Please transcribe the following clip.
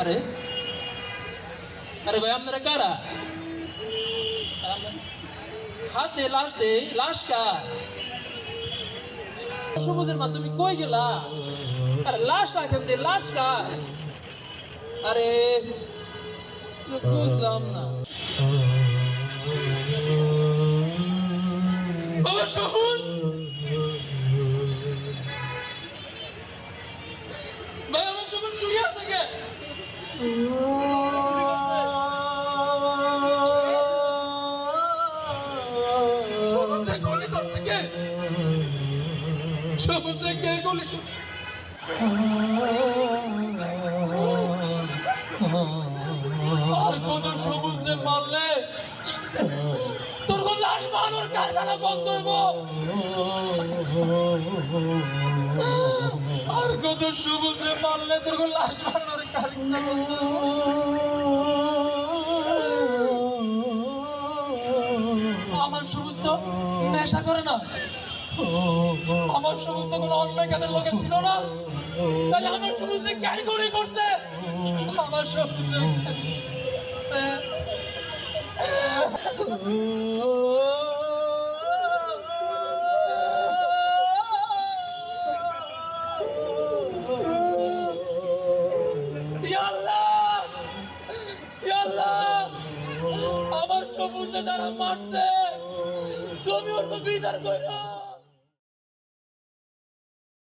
আরে? আরে ভাই, আপনারা কারা? হাত দে লাশ দে, লাশ কার? সবুজের মাধ্যমে কই গেলা? আরে, লাশ রাখেন দে, লাশ কার? আরে বুঝলাম না। বাবা সবুজ সবুজে গুলি কে? সবুজে কে গুলি করছে? আর কত সবুজ রে মারলে? তোর কোন লাশ বানানোর কারখানা বন্ধ হইব। আর কত সবুজ রে মারলে তোর কোন লাশ বানানোর কারখানা আমার সবুজ তো নেশা করে না। আমার সবুজ তো কোনো অন্যায় কাজের লোকে ছিল না। তাহলে আমার সবুজ কেন গুলি করছে, আমার সবুজ আমার সবুজে যারা মারছে তুমি ওর বিচার করো।